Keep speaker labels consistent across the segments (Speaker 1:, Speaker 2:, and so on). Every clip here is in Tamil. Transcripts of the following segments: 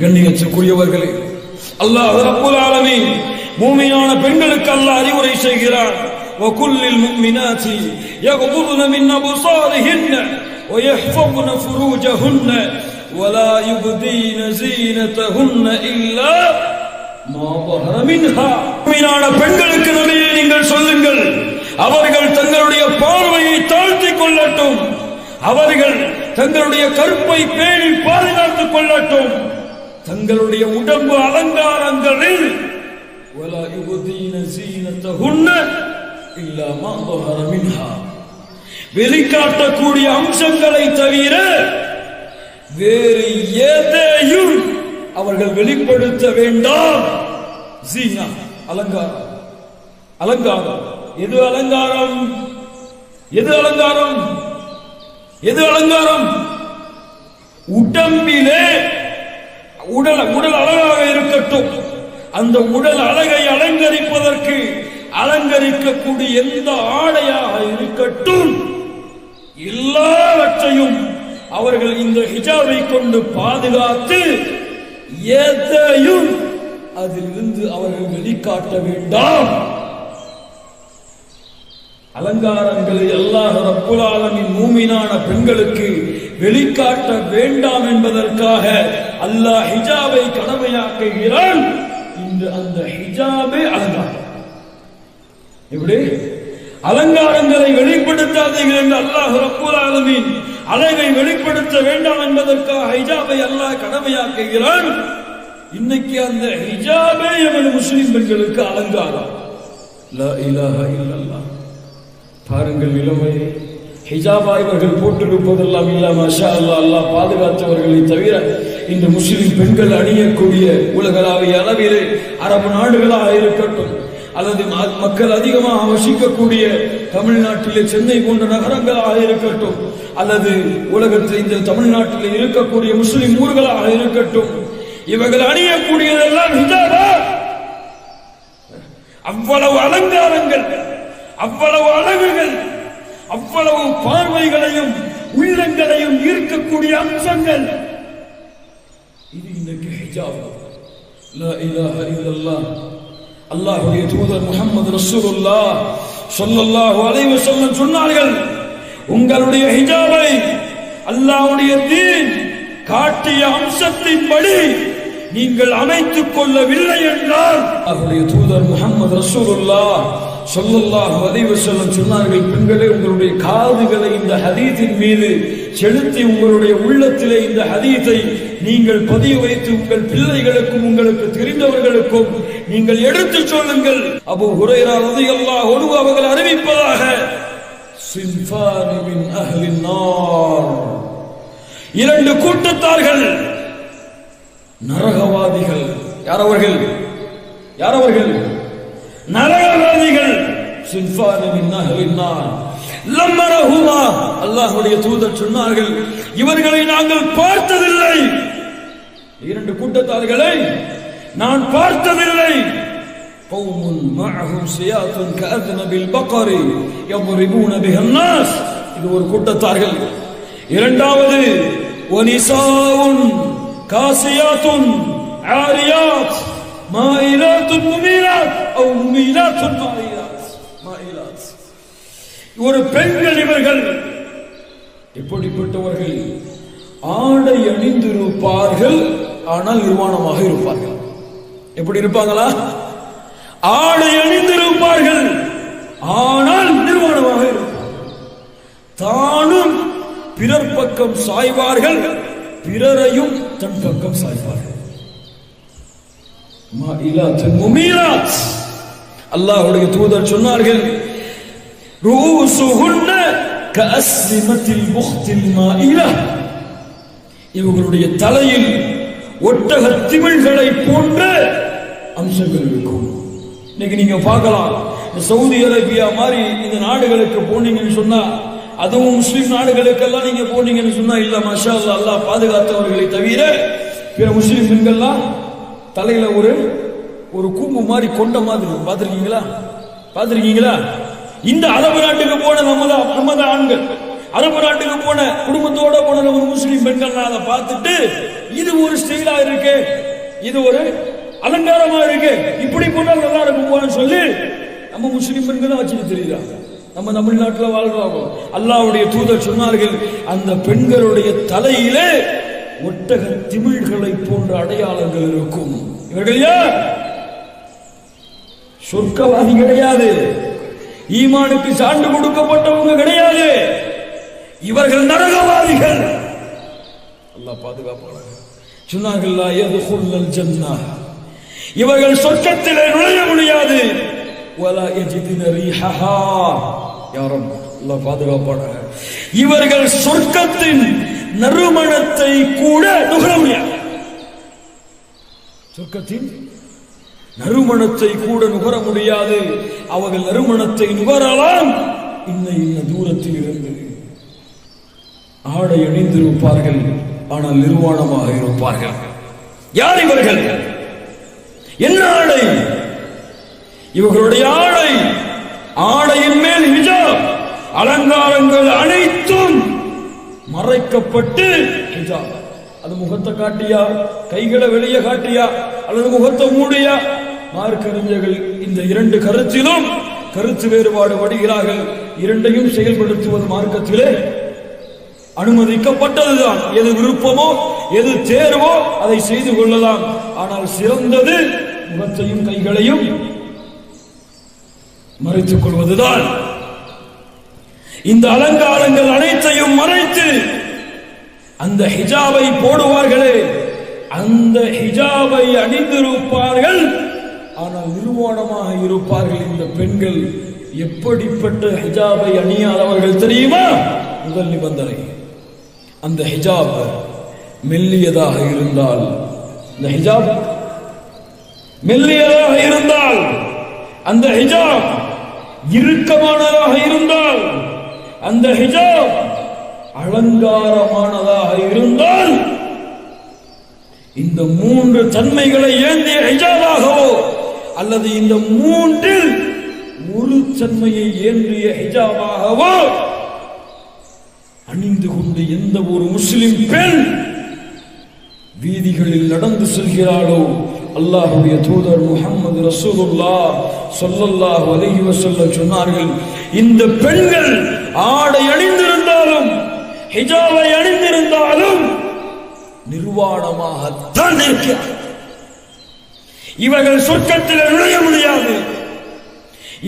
Speaker 1: கண்ணியத்துக்குரியவர்களே அல்லாஹ் ரப்புல் ஆலமீன் மூமியான பெண்களுக்கு அல்லாஹ் அறிவுரை செய்கிறார் وكل المؤمنات يغضضن من أبصارهن ويحفظن فروجهن ولا يبدين زينتهن إلا ما ظهر منها மீனான பெண்களுக்கு நபியே நீங்கள் சொல்லுங்கள் அவர்கள் தங்களுடைய பார்வையை தாழ்த்திக் கொள்ளட்டும் அவர்கள் தங்களுடைய கற்பை பேணி பாதுகாத்துக் கொள்ளட்டும் தங்களுடைய உடம்பு அலங்காரங்களில் ولا يبدين زينتهن إلا ما ظهر منها வெளிக்காட்டக்கூடிய அம்சங்களை தவிர வேறு எதையும் அவர்கள் வெளிப்படுத்த வேண்டாம் ஜீனா அலங்காரம் அலங்காரம் எது அலங்காரம் எது அலங்காரம் எது அலங்காரம் உடம்பிலே உடல் உடல் அழகாக இருக்கட்டும். அந்த உடல் அழகை அலங்கரிப்பதற்கு அலங்கரிக்கக்கூடிய எந்த ஆடையாக இருக்கட்டும். எல்லாவற்றையும் அவர்கள் இந்த ஹிஜாபை கொண்டு பாதுகாத்து எதையும் அதிலிருந்து அவர்கள் வெளிக்காட்ட வேண்டாம். அலங்காரங்களை அல்லாஹ் ரப்புலாலமின் மூமினான பெண்களுக்கு வெளிக்காட்ட வேண்டாம் என்பதற்காக அல்லாஹ் ஹிஜாபை கடமையாக்குகிறான். இன்று அந்த ஹிஜாபே அலங்காரம். எப்படி? அலங்காரங்களை வெளிப்படுத்தாதீர்கள் என்று அல்லாஹ் ரப்புல் ஆலமீன் அழகை வெளிப்படுத்த வேண்டாம் என்பதற்காக ஹிஜாபை அல்லாஹ் கடமையாக்குகிறான். இன்னைக்கு அந்த ஹிஜாபே எமது முஸ்லிம் பெண்களுக்கு அலங்காரம் பாருங்கள் இளமையை. ஹிஜாபா இவர்கள் போட்டிருப்பதெல்லாம் இல்லாம மஷா அல்லா அல்லாஹ் பாதுகாத்தவர்களை தவிர இந்த முஸ்லிம் பெண்கள் அணியக்கூடிய உலகளாவிய அளவிலே அரபு நாடுகளாக இருக்கட்டும் அல்லது மக்கள் அதிகமாக வசிக்கக்கூடிய தமிழ்நாட்டிலே சென்னை போன்ற நகரங்களாக இருக்கட்டும் அல்லது உலகத்தில் இந்த தமிழ்நாட்டில் இருக்கக்கூடிய முஸ்லிம் ஊர்களாக இருக்கட்டும் இவர்கள் அணியக்கூடியதெல்லாம் ஹிஜாபா. அவ்வளவு அலங்காரங்கள் அவ்வளவு அழகுகள் அவ்வளவு பார்வைகளையும் உள்ளங்களையும் ஈர்க்கக்கூடிய அம்சங்கள். இது இன்றைக்கு ஹிஜாப். லா இலாஹ இல்லல்லாஹ். அல்லாஹ்வுடைய தூதர் முஹம்மது ரசூலுல்லாஹ் ஸல்லல்லாஹு அலைஹி வஸல்லம் சொன்னார்கள் உங்களுடைய ஹிஜாபை அல்லாஹ்வுடைய தீன் காட்டிய அம்சத்தின்படி நீங்கள் அமைத்துக் கொள்ளவில்லை என்றால் அவருடைய தூதர் முகமது ரசூலுல்லாஹ் சொல்லல்லாஹ் வதைவு செல்லம் சொன்னார்கள் பெண்களே உங்களுடைய காதுகளை இந்த ஹதீத்தின் மீது செலுத்தி உங்களுடைய உள்ளத்திலே இந்த ஹதீத்தை நீங்கள் பதிய வைத்து உங்கள் பிள்ளைகளுக்கும் உங்களுக்கு தெரிந்தவர்களுக்கும் நீங்கள் எடுத்து சொல்லுங்கள். அபு ஹுரைரா அல்லாஹ் ஒழுங்கு அவர்கள் அறிவிப்பதாக இரண்டு கூட்டத்தார்கள் நரகவாதிகள். யார் அவர்கள்? யார் அவர்கள் நரகவாதிகள் சின்ஃபானி மின் அஹ்லின் நார் லம்மரஹுமா அல்லாஹ்வுடைய தூதர் சொன்னார்கள் இவர்களை நாங்கள் பார்த்ததில்லை இரண்டு கூட்டத்தார்களை நான் பார்த்ததில்லை قوم معهم سياط كأذنب البقر يضربون بها الناس இது ஒரு கூட்டத்தார்கள் இரண்டாவது ونساء كاسيات عاريات مائلات مميلات او مميلات مائلات مائلات ஒரு பெண்கள் இவர்கள். எப்படிப்பட்டவர்கள் ஆடை அணிந்திருப்பார்கள் ஆனால் நிர்வாணமாக இருப்பார்கள். எப்படி இருப்பாங்களா? ஆடை அணிந்திருப்பார்கள் ஆனால் நிர்வாணமாக இருப்பார்கள். தானும் பிறர் பக்கம் சாய்வார்கள் பிறரையும் தன் பக்கம் சாய்வார்கள். அல்லாஹுடைய தூதர் சொன்னார்கள் ரூசுகுன்ன கஸ்லிமத்தில் முக்தில் மாயில. இவர்களுடைய தலையில் ஒட்டக திமிழ்களை போன்ற அம்சங்கள் இருக்கும். இன்னைக்கு நீங்க பார்க்கலாம் இந்த சவுதி அரேபியா மாதிரி இந்த நாடுகளுக்கு போனீங்கன்னு சொன்னா அதுவும் முஸ்லீம் நாடுகளுக்கெல்லாம் நீங்க போனீங்கன்னு சொன்னா இல்ல மஷா அல்லா பாதுகாத்தவர்களை தவிர பிற முஸ்லீம் பெண்கள்லாம் தலையில ஒரு ஒரு கூம்பு மாதிரி கொண்ட மாதிரி இருக்கும். பார்த்துருக்கீங்களா? இந்த அரபு நாட்டுக்கு போன நமது நமது ஆண்கள் அரபு நாட்டுக்கு போன குடும்பத்தோட போன ஒரு முஸ்லீம் பெண்கள் அதை பார்த்துட்டு இது ஒரு ஸ்டைலா இருக்கு இது ஒரு அலங்காரமா இருக்கு இப்படி போனால் நல்லா இருக்கும் சொல்லி நம்ம முஸ்லீம் பெண்கள் தான் வச்சுட்டு தெரியுறாங்க. நம்ம தமிழ்நாட்டில் வாழ்றோம் அல்லாவுடைய தூதர் சொன்னார்கள் அந்த பெண்களுடைய தலையிலே ஒட்டக திமிழ்களை போன்ற அடையாளங்கள் இருக்கும். இவர்கள் யார்? சொர்க்கவாதி கிடையாது. ஈமானுக்கு சான்று கொடுக்கப்பட்டவங்க கிடையாது. இவர்கள் நரகவாதிகள். அல்லாஹ் பாதுகாப்பாளர் சொன்னார்கள் "லா சொல்லல் ஜன்னா." இவர்கள் சொர்க்கத்தில் நுழைய முடியாது. வலா யஜிதுன ரீஹஹா. யாரும் அல்லாஹ் பாதுகாப்பாளர் இவர்கள் சொர்க்கத்தின் நறுமணத்தை கூட நுகர முடியாது. சொர்க்கத்தின் நறுமணத்தை கூட நுகர முடியாது. அவர்கள் நறுமணத்தை நுகரலாம். இன்ன இன்ன தூரத்தில் இருந்து ஆடை அணிந்திருப்பார்கள் ஆனால் நிர்வாணமாக இருப்பார்கள். யார் இவர்கள்? என்ன ஆடை? இவர்களுடைய ஆடை ஆடையின் மேல் ஹிஜாப். அலங்காரங்கள் அனைத்தும் மறைக்கப்பட்டு ஹிஜாப். அது முகத்தை காட்டியா? கைகளை வெளியே காட்டியா? அல்லது முகத்தை மூடியா? மார்க்கறிஞர்கள் இந்த இரண்டு கருத்திலும் கருத்து வேறுபாடு படுகிறார்கள் இரண்டையும் செயல்படுத்துவது மார்க்கத்திலே அனுமதிக்கப்பட்டதுதான். எது விருப்பமோ எது தேர்வோ அதை செய்து கொள்ளலாம். ஆனால் சிறந்தது முகத்தையும் கைகளையும் மறைத்துக் கொள்வதுதான். இந்த அலங்காரங்கள் அனைத்தையும் மறைத்து அந்த ஹிஜாபை போடுவார்களே. அந்த ஹிஜாபை அணிந்திருப்பார்கள். ஆனால் நிர்வாணமாக இருப்பார்கள் இந்த பெண்கள். எப்படிப்பட்ட ஹிஜாபை அணியாதவர்கள் தெரியுமா? முதல் நிபந்தனை. அந்த ஹிஜாப் மெல்லியதாக இருந்தால். இந்த ஹிஜாப் மெல்லியதாக இருந்தால். அந்த ஹிஜாப் இறுக்கமானதாக இருந்தால். அந்த ஹிஜாப் அலங்காரமானதாக இருந்தால். இந்த மூன்று தன்மைகளை ஏந்திய ஹிஜாபாகவோ அல்லது இந்த மூன்றில் ஒரு தன்மையை ஏன்றிய ஹிஜாபாகவோ அணிந்து கொண்டு எந்த ஒரு முஸ்லிம் பெண் வீதிகளில் நடந்து செல்கிறாளோ அல்லாஹுடைய தூதர் முகமது ரசூலுல்லா சொல்லல்லாஹ் அலைஹி வசல்ல சொன்னார்கள் இந்த பெண்கள் ஆடை அணிந்திருந்தாலும் ஹிஜாபை அணிந்திருந்தாலும் நிர்வாணமாகத்தான் இருக்கிறார்கள். இவர்கள் சொர்க்கத்தில் நுழைய முடியாது.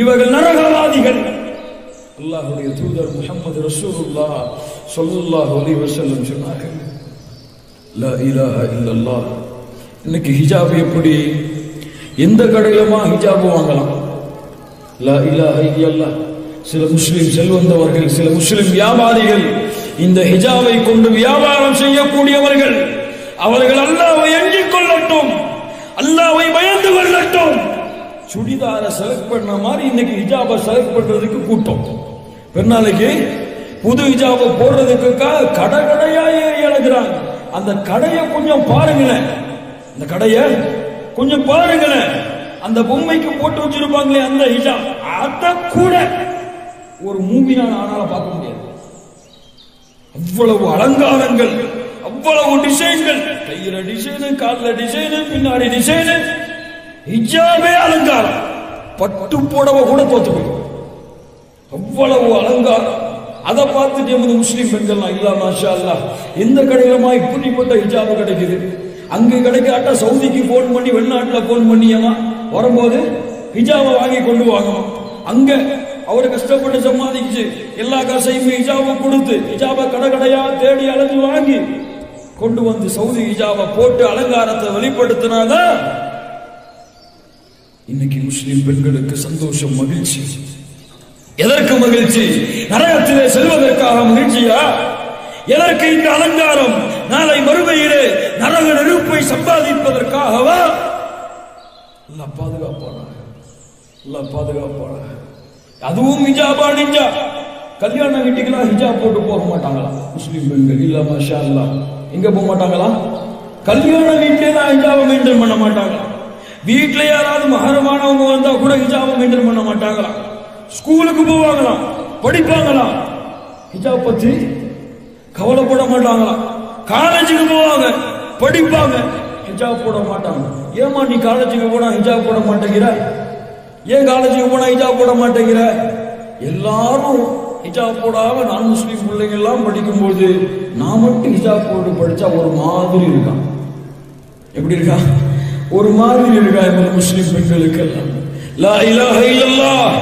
Speaker 1: இவர்கள் நரகவாதிகள். அல்லாஹுடைய தூதர் முகமது ரசூலுல்லா சொல்லுல்லாஹ் அலைஹி வசல்லம் சொன்னார்கள். லா இலாஹ இல்லல்லா இன்னைக்கு ஹிஜாப் எப்படி? எந்த கடையிலுமா ஹிஜாப் வாங்கலாம்? லா இலாஹ இல்லல்லா சில முஸ்லிம் செல்வந்தவர்கள் சில முஸ்லிம் வியாபாரிகள் இந்த ஹிஜாவை கொண்டு வியாபாரம் செய்யக்கூடியவர்கள். அவர்கள் அல்லாஹ்வை எண்ணிக் பயந்து சுடிதார செலக்ட் பண்ண மாதிரி இன்னைக்கு ஹிஜாபை செலக்ட் பண்றதுக்கு கூட்டம். பெருநாளைக்கு புது ஹிஜாபை போடுறதுக்காக கடை கடையா ஏறி இழக்கிறாங்க அந்த கடையை கொஞ்சம் பாருங்களேன். அந்த கடையை கொஞ்சம் பாருங்களேன். அந்த பொம்மைக்கு போட்டு வச்சிருப்பாங்களே அந்த ஹிஜாப் அத கூட ஒரு மூவியான ஆனால பார்க்க முடியாது. அவ்வளவு அலங்காரங்கள் அவ்வளவு டிசைன்கள் கையில டிசைனு கால்ல டிசைனு பின்னாடி டிசைனு ஹிஜாபே அலங்காரம். பட்டு புடவை கூட தோத்து போயிடும். அவ்வளவு அலங்காரம். அதை பார்த்துட்டு எமது முஸ்லீம் பெண்கள்லாம் இல்ல மாஷா அல்லா எந்த கடையிலமா இப்படிப்பட்ட ஹிஜாபு கிடைக்குது? அங்க கிடைக்காட்டா சவுதிக்கு போன் பண்ணி வெளிநாட்டுல போன் பண்ணியமா வரும்போது ஹிஜாபை வாங்கி கொண்டு வாங்கணும். அங்க அவர் கஷ்டப்பட்டு சம்பாதிச்சு எல்லா காசையும் ஹிஜாபை கொடுத்து ஹிஜாபை கடை கடையா தேடி அலைஞ்சு வாங்கி கொண்டு வந்து சவுதி ஹிஜாபை போட்டு அலங்காரத்தை வெளிப்படுத்தினாதான் இன்னைக்கு முஸ்லிம் பெண்களுக்கு சந்தோஷம் மகிழ்ச்சி. எதற்கு மகிழ்ச்சி? நரகத்திலே செல்வதற்காக மகிழ்ச்சியா? எதற்கு இந்த அலங்காரம்? நாளை மறுமையிலே நரக நெருப்பை சம்பாதிப்பதற்காகவா? நல்லா பாதுகாப்பானாக. நல்லா பாதுகாப்பானாக. அதுவும் ஹிஜாபா நிஞ்சா கல்யாண வீட்டுக்கெல்லாம் ஹிஜாப் போட்டு போக மாட்டாங்களா? முஸ்லீம் பெண்கள். இல்ல மஷா அல்லா எங்க போக மாட்டாங்களா? கல்யாண வீட்டிலே தான் ஹிஜாபை மெயின்டைன் பண்ண மாட்டாங்களா? வீட்டில யாராவது மகரமானவங்க வந்தா கூட ஹிஜாபை மெயின்டைன் பண்ண மாட்டாங்களாம் ஸ்கூலுக்கு போவாங்களாம் படிப்பாங்களாம் ஹிஜாப் பத்தி கவலைப்பட மாட்டாங்களாம் காலேஜுக்கு போவாங்க படிப்பாங்க ஹிஜாப் போட மாட்டாங்க. ஏமா நீ காலேஜுக்கு போனா ஹிஜாப் போட மாட்டேங்கிற? ஏன் காலேஜுக்கு போனா ஹிஜாப் போட மாட்டேங்கிற? எல்லாரும் ஹிஜாப் போடாம நான் முஸ்லீம் பிள்ளைங்க எல்லாம் படிக்கும்போது நான் மட்டும் ஹிஜாப் போட்டு படிச்சா ஒரு மாதிரி இருக்கான். எப்படி இருக்கான்? ஒரு மாதிரி இருக்கா முஸ்லிம் பெண்களுக்கு லா இலாஹ இல்லல்லாஹ்.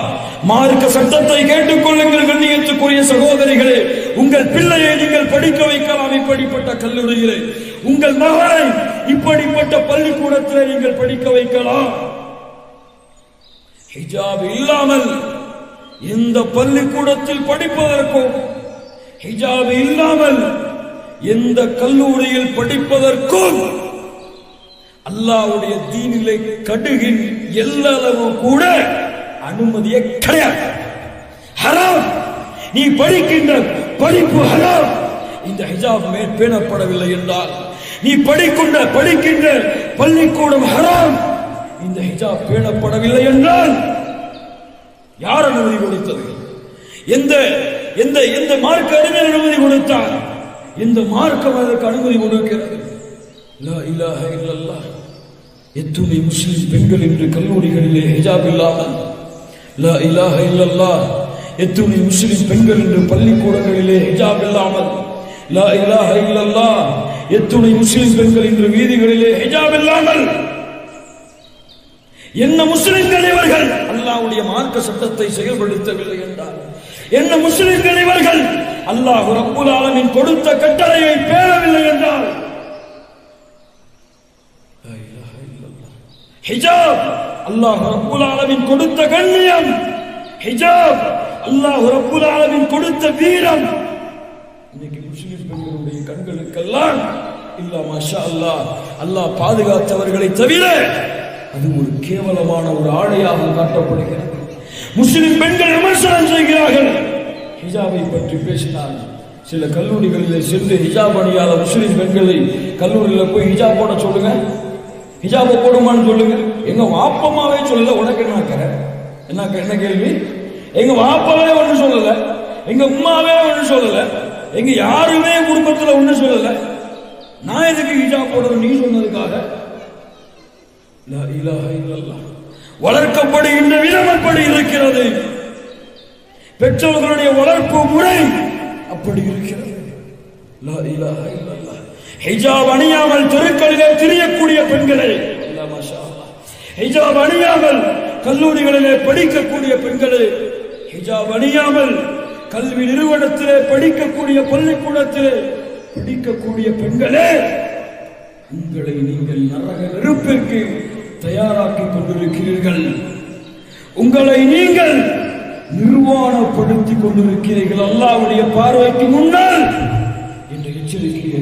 Speaker 1: மார்க்க சட்டத்தை கேட்டுக்கொள்ளுங்கள் கண்ணியத்துக்குரிய சகோதரிகளே. உங்கள் பிள்ளையை நீங்கள் படிக்க வைக்கலாம் இப்படிப்பட்ட கல்லூரியிலே. உங்கள் மகனை இப்படிப்பட்ட பள்ளிக்கூடத்திலே நீங்கள் படிக்க வைக்கலாம். ஹிஜாப் இல்லாமல் எந்த பள்ளிக்கூடத்தில் படிப்பதற்கும் ஹிஜாப் இல்லாமல் எந்த கல்லூரியில் படிப்பதற்கும் அல்லாவுடைய தீனிலை கடுகின் எல்லளவு கூட அனுமதியே கிடையாது. ஹராம். நீ படிக்கின்ற படிப்பு ஹராம். இந்த ஹிஜாப் மேல் பேணப்படவில்லை என்றால் நீ படிக்கின்ற படிக்கின்ற பள்ளிக்கூடம் ஹராம். இந்த ஹிஜாப் பேணப்படவில்லை என்றால் யார் அனுமதி கொடுத்தது? எந்த எந்த எந்த மார்க்க அறிஞர் அனுமதி கொடுத்தார்? எந்த மார்க்கம் அதற்கு அனுமதி கொடுக்கிறது? லா இலாஹ இல்லல்லாஹ். எத்துணை முஸ்லிம் பெண்கள் இன்று கல்லூரிகளிலே ஹிஜாப் இல்லாமல்? லா இலாஹ இல்லல்லாஹ். எத்துணை முஸ்லிம் பெண்கள் இன்று பள்ளிக்கூடங்களிலே ஹிஜாப் இல்லாமல்? லா இலாஹ எத்துணை முஸ்லிம் பெண்கள் இன்று வீதிகளிலே ஹிஜாப் இல்லாமல்? என்ன முஸ்லிம் தலைவர்கள் அல்லாஹ்வுடைய மார்க்க சட்டத்தை செயல்படுத்தவில்லை என்றார் என்ன முஸ்லிம் தலைவர்கள் அல்லாஹ் ரப்புல் ஆலமின் கொடுத்த கட்டளையை பேரவில்லை என்றார் ஹிஜாப் அல்லாஹ் ரப்புல் ஆலமின் கொடுத்த கண்ணியம். ஹிஜாப் அல்லாஹ் ரப்புல் ஆலமின் கொடுத்த வீரம். இன்னைக்கு முஸ்லிம் பெண்களுடைய கண்களுக்கெல்லாம் இல்ல மாஷா அல்லாஹ் அல்லாஹ் பாதுகாத்தவர்களை தவிர அது ஒரு கேவலமான ஒரு ஆடையாக காட்டப்படுகிறது. முஸ்லிம் பெண்கள் விமர்சனம் செய்கிறார்கள். ஹிஜாபை பற்றி பேசினார் சில கல்லூரிகளில் சென்று ஹிஜாப் அணியாத முஸ்லிம் பெண்களை கல்லூரியில் போய் ஹிஜாப் போட சொல்லுங்க. ஹிஜாப போடுமான்னு சொல்லுங்க. எங்க வாப்பமாவே சொல்லல உனக்கு என்ன கரை என்ன என்ன கேள்வி? எங்க வாப்பாவே ஒண்ணு சொல்லல. எங்க உமாவே ஒண்ணு சொல்லல. எங்க யாருமே குடும்பத்துல ஒண்ணு சொல்லல. நான் எதுக்கு ஹிஜாப் போடணும் நீ சொன்னதுக்காக. லா வளர்க்கப்படுகின்ற விதம் அப்படி இருக்கிறது. பெற்றோர்களுடைய வளர்ப்பு முறை அப்படி இருக்கிறது. ஹிஜாப் அணியாமல் தெருக்களிலே திரியக்கூடிய பெண்களே. ஹிஜாப் அணியாமல் கல்லூரிகளிலே படிக்கக்கூடிய பெண்களே. ஹிஜாப் அணியாமல் கல்வி நிறுவனத்திலே படிக்கக்கூடிய பள்ளிக்கூடத்திலே படிக்கக்கூடிய பெண்களே உங்களை நீங்கள் நரக நெருப்பிற்கு தயாராக்கிக் கொண்டிருக்கிறீர்கள். உங்களை நீங்கள் நிர்வாணப்படுத்திக் கொண்டிருக்கிறீர்கள். அல்லாவுடைய பார்வைக்கு முன்னால் என்று எச்சரிக்கையை